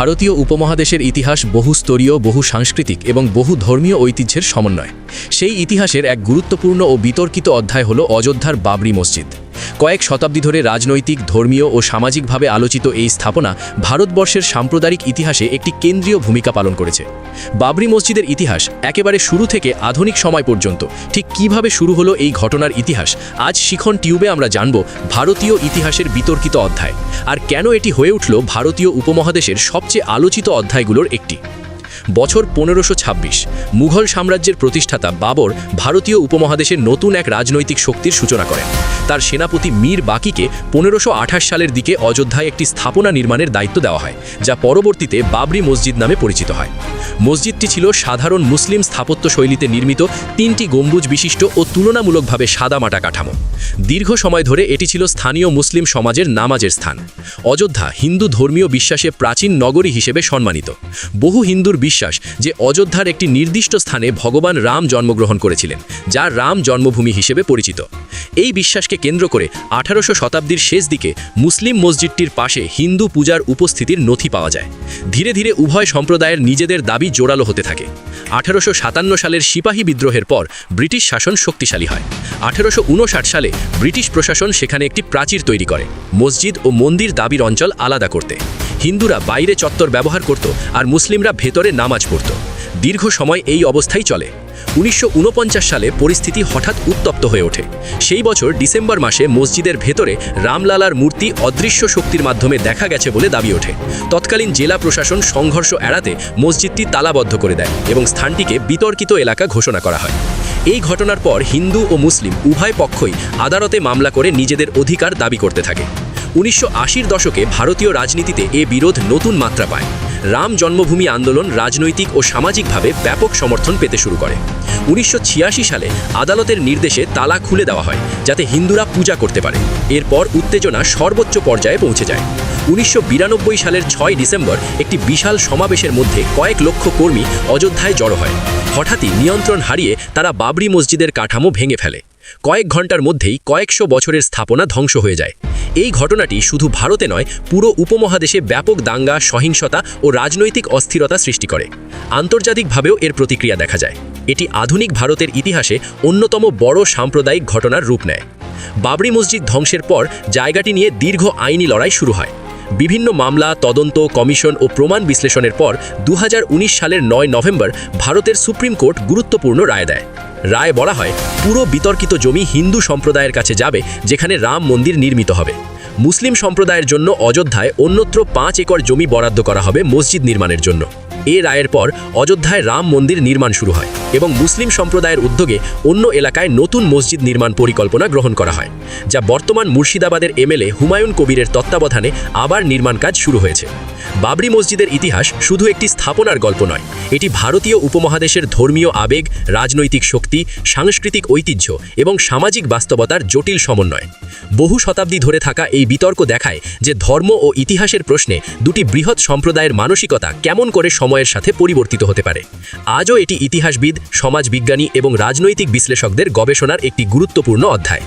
ভারতীয় উপমহাদেশের ইতিহাস বহুস্তরীয়, বহু সাংস্কৃতিক এবং বহু ধর্মীয় ঐতিহ্যের সমন্বয়। সেই ইতিহাসের এক গুরুত্বপূর্ণ ও বিতর্কিত অধ্যায় হল অযোধ্যার বাবরি মসজিদ। কয়েক শতাব্দী ধরে রাজনৈতিক, ধর্মীয় ও সামাজিকভাবে আলোচিত এই স্থাপনা ভারতবর্ষের সাম্প্রদায়িক ইতিহাসে একটি কেন্দ্রীয় ভূমিকা পালন করেছে। বাবরি মসজিদের ইতিহাস একেবারে শুরু থেকে আধুনিক সময় পর্যন্ত। ঠিক কীভাবে শুরু হলো এই ঘটনার ইতিহাস, আজ শিখন টিউবে আমরা জানব ভারতীয় ইতিহাসের বিতর্কিত অধ্যায়। আর কেন এটি হয়ে উঠল ভারতীয় উপমহাদেশের সবচেয়ে আলোচিত অধ্যায়গুলোর একটি? বছর পনেরোশো ছাব্বিশ, মুঘল সাম্রাজ্যের প্রতিষ্ঠাতা বাবর ভারতীয় উপমহাদেশের নতুন এক রাজনৈতিক শক্তির সূচনা করেন। তার সেনাপতি মীর বাকিকে পনেরোশো সালের দিকে অযোধ্যায় একটি স্থাপনা নির্মাণের দায়িত্ব দেওয়া হয়, যা পরবর্তীতে বাবরি মসজিদ নামে পরিচিত হয়। মসজিদটি ছিল সাধারণ মুসলিম স্থাপত্য শৈলীতে নির্মিত তিনটি গম্বুজ বিশিষ্ট ও তুলনামূলকভাবে সাদামাটা কাঠামো। দীর্ঘ সময় ধরে এটি ছিল স্থানীয় মুসলিম সমাজের নামাজের স্থান। অযোধ্যা হিন্দু ধর্মীয় বিশ্বাসে প্রাচীন নগরী হিসেবে সম্মানিত। বহু হিন্দুর বিশ্বাস যে অযোধ্যার একটি নির্দিষ্ট স্থানে ভগবান রাম জন্মগ্রহণ করেছিলেন, যা রাম জন্মভূমি হিসেবে পরিচিত। এই বিশ্বাসকে কেন্দ্র করে আঠারোশো শতাব্দীর শেষ দিকে মুসলিম মসজিদটির পাশে হিন্দু পূজার উপস্থিতির নথি পাওয়া যায়। ধীরে ধীরে উভয় সম্প্রদায়ের নিজেদের দাবি জোরালো হতে থাকে। আঠারোশো সাতান্ন সালের সিপাহী বিদ্রোহের পর ব্রিটিশ শাসন শক্তিশালী হয়। আঠারোশো ঊনষাট সালে ব্রিটিশ প্রশাসন সেখানে একটি প্রাচীর তৈরি করে। মসজিদ ও মন্দির দাবির অঞ্চল আলাদা করতে। হিন্দুরা বাইরে চত্বর ব্যবহার করত আর মুসলিমরা ভেতরে নামাজ পড়ত। দীর্ঘ সময় এই অবস্থাই চলে। উনিশশো ঊনপঞ্চাশ সালে পরিস্থিতি হঠাৎ উত্তপ্ত হয়ে ওঠে। সেই বছর ডিসেম্বর মাসে মসজিদের ভেতরে রামলালার মূর্তি অদৃশ্য শক্তির মাধ্যমে দেখা গেছে বলে দাবি ওঠে। তৎকালীন জেলা প্রশাসন সংঘর্ষ এড়াতে মসজিদটি তালাবদ্ধ করে দেয় এবং স্থানটিকে বিতর্কিত এলাকা ঘোষণা করা হয়। এই ঘটনার পর হিন্দু ও মুসলিম উভয় পক্ষই আদালতে মামলা করে নিজেদের অধিকার দাবি করতে থাকে। উনিশশো দশকে ভারতীয় রাজনীতিতে এ বিরোধ নতুন মাত্রা পায়। রাম জন্মভূমি আন্দোলন রাজনৈতিক ও সামাজিকভাবে ব্যাপক সমর্থন পেতে শুরু করে। উনিশশো ছিয়াশি সালে আদালতের নির্দেশে তালা খুলে দেওয়া হয়, যাতে হিন্দুরা পূজা করতে পারে। এরপর উত্তেজনা সর্বোচ্চ পর্যায়ে পৌঁছে যায়। উনিশশো বিরানব্বই সালের ছয় ডিসেম্বর একটি বিশাল সমাবেশের মধ্যে কয়েক লক্ষ কর্মী অযোধ্যায় জড়ো হয়। হঠাৎই নিয়ন্ত্রণ হারিয়ে তারা বাবরি মসজিদের কাঠামো ভেঙে ফেলে। কয়েক ঘণ্টার মধ্যেই কয়েকশো বছরের স্থাপনা ধ্বংস হয়ে যায়। এই ঘটনাটি শুধু ভারতে নয়, পুরো উপমহাদেশে ব্যাপক দাঙ্গা, সহিংসতা ও রাজনৈতিক অস্থিরতা সৃষ্টি করে। আন্তর্জাতিকভাবেও এর প্রতিক্রিয়া দেখা যায়। এটি আধুনিক ভারতের ইতিহাসে অন্যতম বড় সাম্প্রদায়িক ঘটনার রূপ নেয়। বাবরি মসজিদ ধ্বংসের পর জায়গাটি নিয়ে দীর্ঘ আইনি লড়াই শুরু হয়। বিভিন্ন মামলা, তদন্ত, কমিশন ও প্রমাণ বিশ্লেষণের পর দু হাজার উনিশ সালের নয় নভেম্বর ভারতের সুপ্রিম কোর্ট গুরুত্বপূর্ণ রায় দেয়। রায় বলা হয়, পুরো বিতর্কিত জমি হিন্দু সম্প্রদায়ের কাছে যাবে, যেখানে রাম মন্দির নির্মিত হবে। মুসলিম সম্প্রদায়ের জন্য অযোধ্যায় অন্যত্র পাঁচ একর জমি বরাদ্দ করা হবে মসজিদ নির্মাণের জন্য। এ রায়ের পর অযোধ্যায় রাম মন্দির নির্মাণ শুরু হয় এবং মুসলিম সম্প্রদায়ের উদ্যোগে অন্য এলাকায় নতুন মসজিদ নির্মাণ পরিকল্পনা গ্রহণ করা হয়, যা বর্তমান মুর্শিদাবাদের এমএলএ হুমায়ুন কবিরের তত্ত্বাবধানে আবার নির্মাণ কাজ শুরু হয়েছে। বাবরি মসজিদের ইতিহাস শুধু একটি স্থাপনার গল্প নয়, এটি ভারতীয় উপমহাদেশের ধর্মীয় আবেগ, রাজনৈতিক শক্তি, সাংস্কৃতিক ঐতিহ্য এবং সামাজিক বাস্তবতার জটিল সমন্বয়। বহু শতাব্দী ধরে থাকা এই বিতর্ক দেখায় যে ধর্ম ও ইতিহাসের প্রশ্নে দুটি বৃহৎ সম্প্রদায়ের মানসিকতা কেমন করে সময়ের সাথে পরিবর্তিত হতে পারে। আজও এটি ইতিহাসবিদ, সমাজবিজ্ঞানী এবং রাজনৈতিক বিশ্লেষকদের গবেষণার একটি গুরুত্বপূর্ণ অধ্যায়।